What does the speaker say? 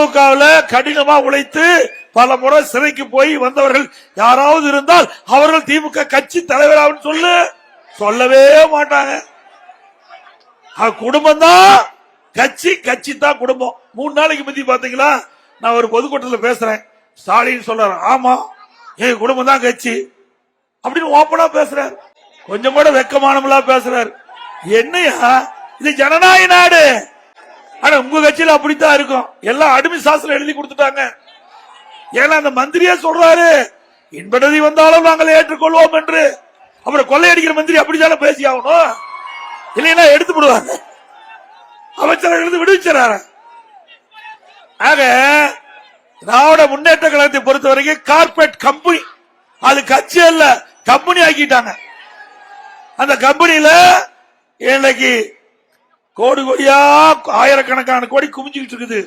திமுகவுல கடினமா உழைத்து பல முறை சிறைக்கு போய் வந்தவர்கள் யாராவது இருந்தால் அவர்கள் திமுக கட்சி தலைவராக சொல்லு. சொல்லவே மாட்டாங்க. குடும்பம் தான். கட்சி கட்சி தான் குடும்பம். மூணு நாளைக்கு பத்தி பாத்தீங்களா? நான் ஒரு பொதுக்கூட்டத்தில் பேசுறேன். ஸ்டாலின் சொல்றாரு ஆமா என் குடும்பம் தான் கட்சி. அப்படின்னு ஓப்பனா பேசுறாரு. கொஞ்சம் கூட வெக்கமானவங்களா பேசுறாரு. என்னையா? இது ஜனநாயக நாடு. ஆனா உங்க கட்சியில அப்படித்தான் இருக்கும். எல்லாம் அடிமை சாஸ்திரம் எழுதி கொடுத்துட்டாங்க. ஏன்னா அந்த மந்திரியே சொல்றாரு இன்பநதி வந்தாலும் நாங்கள் ஏற்றுக்கொள்வோம் என்று. அப்புறம் கொள்ளையடிக்கிற மந்திரி அப்படித்தானே பேசி ஆகணும்? இல்லைன்னா எடுத்து விடுவாங்க அமைச்சர் எழுந்து விடுவிச்சாரு ஆக திராவிட முன்னேற்ற கழகத்தை பொறுத்த வரைக்கும் கார்பரேட் கம்பெனி அது கட்சி அல்ல கம்பெனி ஆக்கிட்டாங்க. அந்த கம்பெனியில இன்னைக்கு கோடி கோடியா ஆயிரக்கணக்கான கோடி குமிஞ்சுக்கிட்டு இருக்குது.